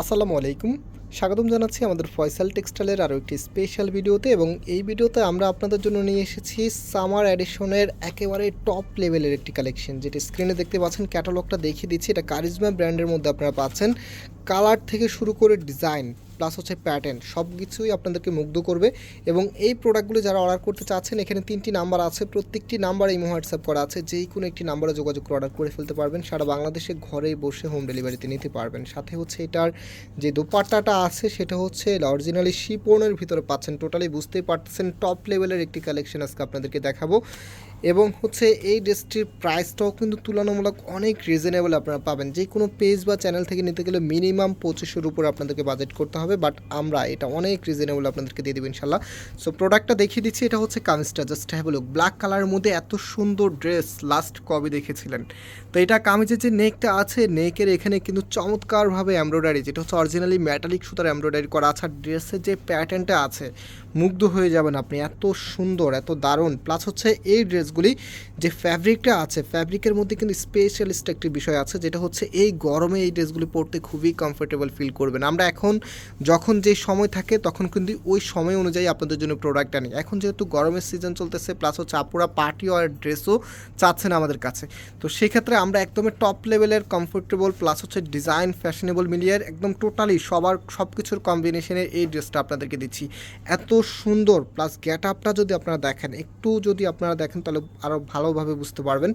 আসসালামু আলাইকুম। স্বাগতম জানাচ্ছি আমাদের ফয়সাল টেক্সটাইলের আরও একটি স্পেশাল ভিডিওতে এবং এই ভিডিওতে আমরা আপনাদের জন্য নিয়ে এসেছি সামার অ্যাডিশনের একেবারে টপ লেভেলের একটি কালেকশন, যেটি স্ক্রিনে দেখতে পাচ্ছেন, ক্যাটালগটা দেখিয়ে দিচ্ছি। এটা কারিজমা ব্র্যান্ডের মধ্যে আপনারা পাচ্ছেন। কালার থেকে শুরু করে ডিজাইন প্লাস হচ্ছে প্যাটার্ন সব কিছুই আপনাদেরকে মুগ্ধ করবে এবং এই প্রোডাক্টগুলো যারা অর্ডার করতে চাচ্ছেন, এখানে তিনটি নাম্বার আছে, প্রত্যেকটি নাম্বার এই হোয়াটসঅ্যাপ করা আছে যেই কোনো একটি নাম্বারে যোগাযোগ করে অর্ডার করে ফেলতে পারবেন, সারা বাংলাদেশে ঘরে বসে হোম ডেলিভারিতে নিতে পারবেন। সাথে হচ্ছে এটার যে দোপাট্টাটা আছে, সেটা হচ্ছে অরিজিনালি শিপনের ভিতরে পাচ্ছেন টোটালি বুঝতেই পারতেছেন টপ লেভেলের একটি কালেকশন আজকে আপনাদেরকে দেখাবো। এবং হচ্ছে এই ড্রেসটির প্রাইসটাও কিন্তু তুলনামূলক অনেক রিজনেবল আপনারা পাবেন। যে কোনো পেজ বা চ্যানেল থেকে নিতে গেলে মিনিমাম পঁচিশের উপর আপনাদেরকে বাজেট করতে হবে বাট আমরা এটা অনেক রিজনেবল আপনাদেরকে দিয়ে দেবো ইনশাল্লাহ। সো প্রোডাক্টটা দেখিয়ে দিচ্ছি, এটা হচ্ছে কামিজটা জাস্ট হ্যাভ লুক ব্ল্যাক কালারের মধ্যে এত সুন্দর ড্রেস লাস্ট কবে দেখেছিলেন? তো এটা কামিজের যে নেকটা আছে নেকের এখানে কিন্তু চমৎকারভাবে এমব্রয়ডারি যেটা হচ্ছে অরিজিনালি মেটালিক সুতার এমব্রয়ডারি করা আছে, আর ড্রেসের যে প্যাটার্নটা আছে, মুগ্ধ হয়ে যাবেন আপনি। এত সুন্দর, এত দারুণ। প্লাস হচ্ছে এই ড্রেসগুলি যে ফ্যাব্রিকটা আছে ফ্যাব্রিকের মধ্যে কিন্তু স্পেশালিস্ট একটি বিষয় আছে, যেটা হচ্ছে এই গরমে এই ড্রেসগুলি পরতে খুবই কমফোর্টেবল ফিল করবেন। আমরা এখন যখন যে সময় থাকে, তখন কিন্তু ওই সময় অনুযায়ী আপনাদের জন্য প্রোডাক্ট আনি এখন যেহেতু গরমের সিজন চলতেছে প্লাস হচ্ছে আপুরা পার্টি আর ড্রেসও চাচ্ছেন আমাদের কাছে। তো সেক্ষেত্রে আমরা একদমই টপ লেভেলের কমফোর্টেবল প্লাস হচ্ছে ডিজাইন ফ্যাশনেবল মিলিয়ে একদম টোটালি সবার সব কিছুর কম্বিনেশনের এই ড্রেসটা আপনাদেরকে দিচ্ছি। এত সুন্দর প্লাস গ্যাট আপটা যদি আপনারা দেখেন, একটু যদি আপনারা দেখেন, তাহলে আরও ভালোভাবে বুঝতে পারবেন।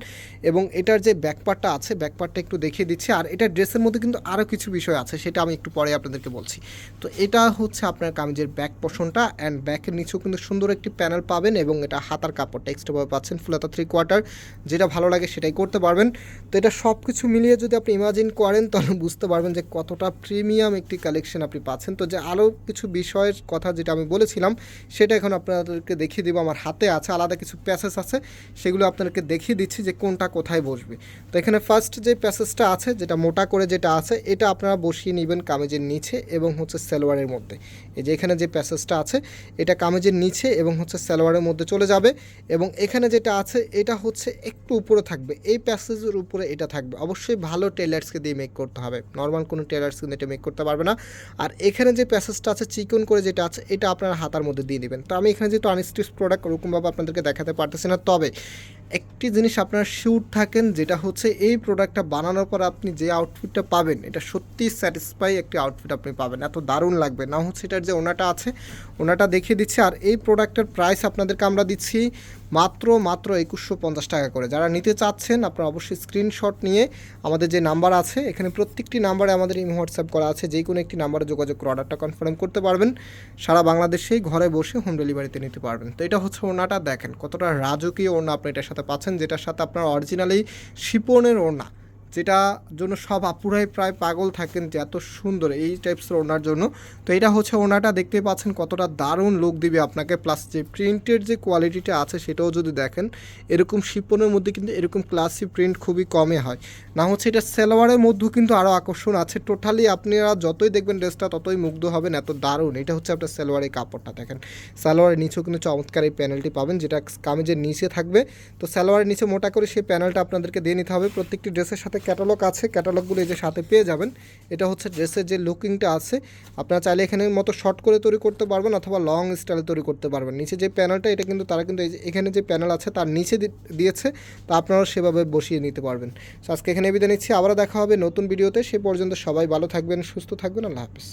এবং এটার যে ব্যাকপার্টটা আছে ব্যাকপার্টটা একটু দেখিয়ে দিচ্ছি। আর এটা ড্রেসের মধ্যে কিন্তু আরও কিছু বিষয় আছে, সেটা আমি একটু পরে আপনাদেরকে বলছি। তো এটা হচ্ছে আপনার কামিজের ব্যাক পোষণটা অ্যান্ড ব্যাকের নিচেও কিন্তু সুন্দর একটি প্যানেল পাবেন এবং এটা হাতার কাপড়টা এক্সট্রাভাবে পাচ্ছেন, ফুলাতা থ্রি কোয়ার্টার যেটা ভালো লাগে সেটাই করতে পারবেন। তো এটা সব কিছু মিলিয়ে যদি আপনি ইমাজিন করেন, তাহলে বুঝতে পারবেন যে কতটা প্রিমিয়াম একটি কালেকশন আপনি পাচ্ছেন। তো যে আরও কিছু বিষয়ের কথা যেটা আমি বলেছিলাম, সেটা এখন আপনাদেরকে দেখিয়ে দেবো। আমার হাতে আছে, আলাদা কিছু প্যাসেজ আছে। সেগুলো আপনাদেরকে দেখিয়ে দিচ্ছি যে কোনটা কোথায় বসবে। তো এখানে ফার্স্ট যে প্যাসেজটা আছে, যেটা মোটা করে যেটা আছে, এটা আপনারা বসিয়ে নেবেন কামেজের নিচে এবং হচ্ছে সালোয়ারের মধ্যে। এই যে এখানে যে প্যাসেজটা আছে, এটা কামেজের নিচে এবং হচ্ছে সালোয়ারের মধ্যে চলে যাবে এবং এখানে যেটা আছে, এটা হচ্ছে একটু উপরে থাকবে। এই প্যাসেজের উপরে এটা থাকবে। অবশ্যই ভালো টেলার্সকে দিয়ে মেক করতে হবে। নর্মাল কোনো টেলার্স কিন্তু এটা মেক করতে পারবে না। আর এখানে যে প্যাসেজটা আছে, চিকন করে যেটা আছে, এটা আপনারা হাতার মধ্যে দিয়ে নেবেন তো আমি এখানে যেহেতু আনস্টিচ প্রোডাক্ট ওরকমভাবে আপনাদেরকে দেখাতে পারতেছি না। তবে একটি জিনিস আপনারা শিওর থাকেন, যেটা হচ্ছে এই প্রোডাক্টটা বানানোর পর আপনি যে আউটফিটটা পাবেন, এটা সত্যি স্যাটিসফাই একটি আউটফিট আপনি পাবেন। এত দারুণ লাগবে। না হচ্ছে এটার যে ওনাটা আছে ওনাটা দেখিয়ে দিচ্ছি, আর এই প্রোডাক্টের প্রাইস আপনাদেরকে আমরা দিচ্ছি মাত্র মাত্র একুশশো পঞ্চাশ টাকা করে। যারা নিতে চাচ্ছেন, আপনারা অবশ্যই স্ক্রিনশট নিয়ে আমাদের যে নাম্বার আছে, এখানে প্রত্যেকটি নাম্বারে আমাদের ইমো হোয়াটসঅ্যাপ করা আছে, যে কোনো একটি নাম্বারে যোগাযোগ করে অর্ডারটা কনফার্ম করতে পারবেন। সারা বাংলাদেশেই ঘরে বসে হোম ডেলিভারিতে নিতে পারবেন। তো এটা হচ্ছে ওনাটা দেখেন কতটা রাজকীয় ওড়না আপনি এটার সাথে পাচ্ছেন, যেটার সাথে আপনার অরিজিনালি শিপনের ওড়না। যেটা জন্য সব আপুরাই প্রায় পাগল থাকেন যে এত সুন্দর এই টাইপসের ওনার জন্য। তো এটা হচ্ছে ওনাটা দেখতে পাচ্ছেন কতটা দারুণ লুক দিবে আপনাকে। প্লাস যে প্রিন্টের যে কোয়ালিটিটা আছে সেটাও যদি দেখেন, এরকম শিপনের মধ্যে কিন্তু এরকম ক্লাসি প্রিন্ট খুবই কমে হয়। না হচ্ছে এটা সেলোয়ারের মধ্যেও কিন্তু আরও আকর্ষণ আছে। টোটালি আপনারা যতই দেখবেন ড্রেসটা, ততই মুগ্ধ হবেন, এত দারুণ। এটা হচ্ছে আপনার সালোয়ারের কাপড়টা দেখেন। সালোয়ারের নিচেও কিন্তু চমৎকার এই প্যানেলটি পাবেন, যেটা কামিজের নিচে থাকবে। তো সালোয়ারের নিচে মোটা করে সেই প্যানেলটা আপনাদেরকে দিয়ে নিতে হবে। প্রত্যেকটি ড্রেসের সাথে ক্যাটালগ আছে ক্যাটালগুলো এই যে সাথে পেয়ে যাবেন। এটা হচ্ছে ড্রেসের যে লুকিংটা আছে, আপনারা চাইলে এখানে মতো শর্ট করে তৈরি করতে পারবেন অথবা লং স্টাইলে তৈরি করতে পারবেন। নিচে যে প্যানেলটা এটা কিন্তু তারা কিন্তু এখানে যে প্যানেল আছে, তার নিচে দিয়েছে, তা আপনারা সেভাবে বসিয়ে নিতে পারবেন। আজকে এখানে বিদায় নিচ্ছি, আবারও দেখা হবে নতুন ভিডিওতে সে পর্যন্ত সবাই ভালো থাকবেন, সুস্থ থাকবেন, আল্লাহ হাফিজ।